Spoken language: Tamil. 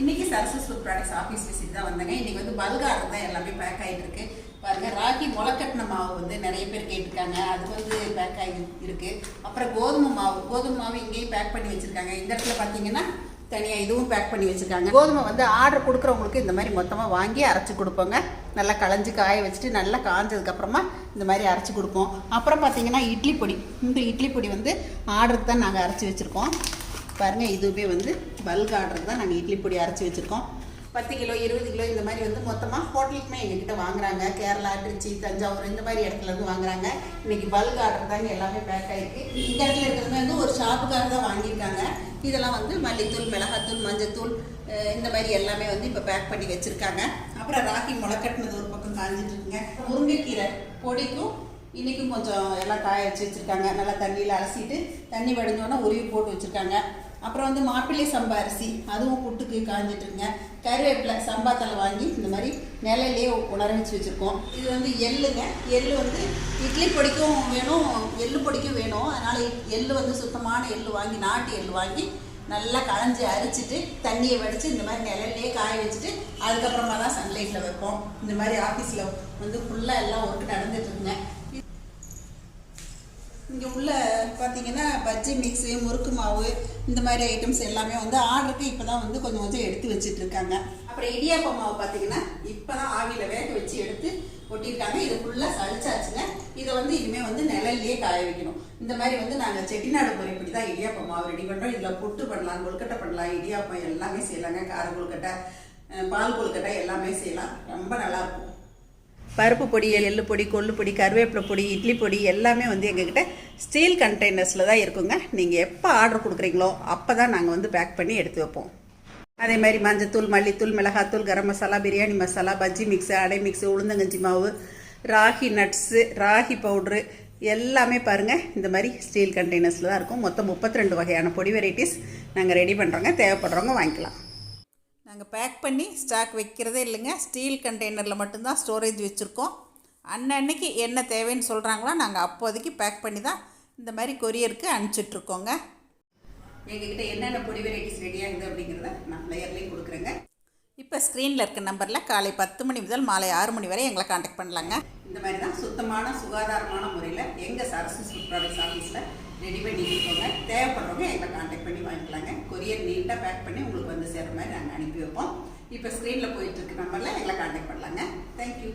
இன்னைக்கு சரஸ்வஸ் ஃபுட் ப்ராடக்ட்ஸ் ஆஃபீஸ் விசிட் தான் வந்தாங்க. இன்னைக்கு வந்து பல்காரம் தான் எல்லாமே பேக் ஆகிட்டு இருக்கு. பாருங்க ராகி முளைக்கட்டின மாவு வந்து நிறைய பேர் கேட்டிருக்காங்க. அது வந்து பேக் ஆகி இருக்கு. அப்புறம் கோதுமை மாவு கோதுமை மாவு இங்கேயும் பேக் பண்ணி வச்சிருக்காங்க. இந்த இடத்துல பார்த்தீங்கன்னா தனியாக இதுவும் பேக் பண்ணி வச்சிருக்காங்க. கோதுமை வந்து ஆர்டர் கொடுக்குறவங்களுக்கு இந்த மாதிரி மொத்தமாக வாங்கி அரைச்சி கொடுப்போங்க. நல்லா களைஞ்சி காய வச்சுட்டு நல்லா காஞ்சதுக்கப்புறமா இந்த மாதிரி அரைச்சி கொடுப்போம். அப்புறம் பார்த்தீங்கன்னா இட்லி பொடி. இந்த இட்லி பொடி வந்து ஆர்டருக்கு தான் நாங்கள் அரைச்சி வச்சுருக்கோம். பாருங்கள் இதுவே வந்து பல்க் ஆர்டர் தான் நாங்கள் இட்லி பொடி அரைச்சி வச்சுருக்கோம். பத்து கிலோ இருபது கிலோ இந்த மாதிரி வந்து மொத்தமாக ஹோட்டலுக்குமே எங்ககிட்ட வாங்குறாங்க. கேரளா திருச்சி தஞ்சாவூர் இந்த மாதிரி இடத்துலருந்து வாங்குறாங்க. இன்னைக்கு பல்க் ஆர்டர் தாங்க எல்லாமே பேக் ஆகிருக்கு இந்த இடத்துல இருக்கிறதுமே வந்து ஒரு ஷாப்புக்காக தான் வாங்கியிருக்காங்க. இதெல்லாம் வந்து மல்லித்தூள் மிளகாத்தூள் மஞ்சத்தூள் இந்த மாதிரி எல்லாமே வந்து இப்போ பேக் பண்ணி வச்சுருக்காங்க. அப்புறம் ராகி முளைக்கட்டினது ஒரு பக்கம் காஞ்சிட்டு இருக்குங்க. முருங்கைக்கீரை பொடிக்கும் இன்றைக்கும் கொஞ்சம் எல்லாம் காய வச்சு வச்சுருக்காங்க. நல்லா தண்ணியில் அலசிட்டு தண்ணி வடிஞ்சோன்னா உருவி போட்டு வச்சுருக்காங்க. அப்புறம் வந்து மாப்பிள்ளை சம்பா அரிசி அதுவும் புட்டுக்கு காஞ்சிட்டுருங்க கருவேப்பிலை சம்பா தலை வாங்கி இந்த மாதிரி நிலையிலே உணர வச்சு வச்சுருக்கோம். இது வந்து எள்ளுங்க. எள் வந்து இட்லி பொடிக்கும் வேணும் எள்ளு பொடிக்கும் வேணும். அதனால் எள் வந்து சுத்தமான எள் வாங்கி நாட்டு எள் வாங்கி நல்லா களைஞ்சி அரிச்சிட்டு தண்ணியை வடித்து இந்த மாதிரி நிழல்லே காய வச்சுட்டு அதுக்கப்புறமா தான் சன்லைட்டில் வைப்போம். இந்த மாதிரி ஆஃபீஸில் வந்து ஃபுல்லாக எல்லாம் ஒர்க் நடந்துட்டு இங்கே உள்ள பார்த்தீங்கன்னா பஜ்ஜி மிக்ஸு முறுக்கு மாவு இந்த மாதிரி ஐட்டம்ஸ் எல்லாமே வந்து ஆர்டருக்கு இப்போ தான் வந்து கொஞ்சம் கொஞ்சம் எடுத்து வச்சுட்டு இருக்காங்க அப்புறம் இடியாப்ப மாவு பார்த்தீங்கன்னா இப்போ தான் ஆவியில் வேக வச்சு எடுத்து ஒட்டியிருக்காங்க இது ஃபுல்லாக சளிச்சாச்சுங்க. இதை வந்து இனிமேல் வந்து நிழல்லையே காய வைக்கணும். இந்த மாதிரி வந்து நாங்கள் செட்டிநாடு முறைப்படி தான் இடியாப்ப மாவு ரெடி பண்ணுறோம் இதில் புட்டு பண்ணலாம் கொழுக்கட்டை பண்ணலாம் இடியாப்பம் எல்லாமே செய்யலாங்க. கார கொழுக்கட்டை பால் கொழுக்கட்டை எல்லாமே செய்யலாம். ரொம்ப நல்லாயிருக்கும் பருப்பு பொடி எள்ளு பொடி கொள்ளு பொடி கருவேப்பிலை பொடி இட்லி பொடி எல்லாமே வந்து எங்ககிட்ட ஸ்டீல் கண்டெய்னர்ஸில் தான் இருக்குங்க. நீங்கள் எப்போ ஆர்டர் கொடுக்குறீங்களோ அப்போ தான் நாங்கள் வந்து பேக் பண்ணி எடுத்து வைப்போம். அதே மாதிரி மஞ்சத்தூள் மல்லித்தூள் மிளகாத்தூள் கரம் மசாலா பிரியாணி மசாலா பஜ்ஜி மிக்ஸு அடை மிக்ஸு உளுந்தங்கஞ்சி மாவு ராகி நட்ஸு ராகி பவுட்ரு எல்லாமே பாருங்கள் இந்த மாதிரி ஸ்டீல் கண்டெய்னர்ஸில் தான் இருக்கும். மொத்தம் முப்பத்தி ரெண்டு வகையான பொடி வெரைட்டிஸ் நாங்கள் ரெடி பண்ணுறோங்க தேவைப்படுறவங்க வாங்கிக்கலாம். நாங்கள் பேக் பண்ணி ஸ்டாக் வைக்கிறதே இல்லைங்க. ஸ்டீல் கண்டெய்னரில் மட்டும்தான் ஸ்டோரேஜ் வச்சுருக்கோம். அன்னன்னைக்கு என்ன தேவைன்னு சொல்கிறாங்களோ நாங்கள் அப்போதைக்கு பேக் பண்ணி தான் இந்த மாதிரி கொரியருக்கு அனுப்பிச்சிட்ருக்கோங்க எங்ககிட்ட என்னென்ன பொடி வெரைட்டிஸ் ரெடியாகுது அப்படிங்கிறத நான் லேயர்லேயும் கொடுக்குறேங்க. இப்போ ஸ்க்ரீனில் இருக்க நம்பரில் காலை பத்து மணி முதல் மாலை ஆறு மணி வரை எங்களை காண்டாக்ட் பண்ணலாங்க. இந்த மாதிரி தான் சுத்தமான சுகாதாரமான முறையில் எங்கள் சரசு ஃபுட் ப்ராடக்ட்ஸ் ஆஃபீஸில் ரெடி பண்ணி இருக்கோங்க தேவைப்படுறவங்க எங்களை காண்டாக்ட் பண்ணி வாங்கிக்கலாங்க. கொரியர் நீட்டாக பேக் பண்ணி உங்களுக்கு வந்து சேர்ற மாதிரி நாங்கள் அனுப்பி வைப்போம். இப்போ ஸ்க்ரீனில் போயிட்டு இருக்க நம்பரில் எங்களை காண்டாக்ட் பண்ணலாங்க. தேங்க்யூ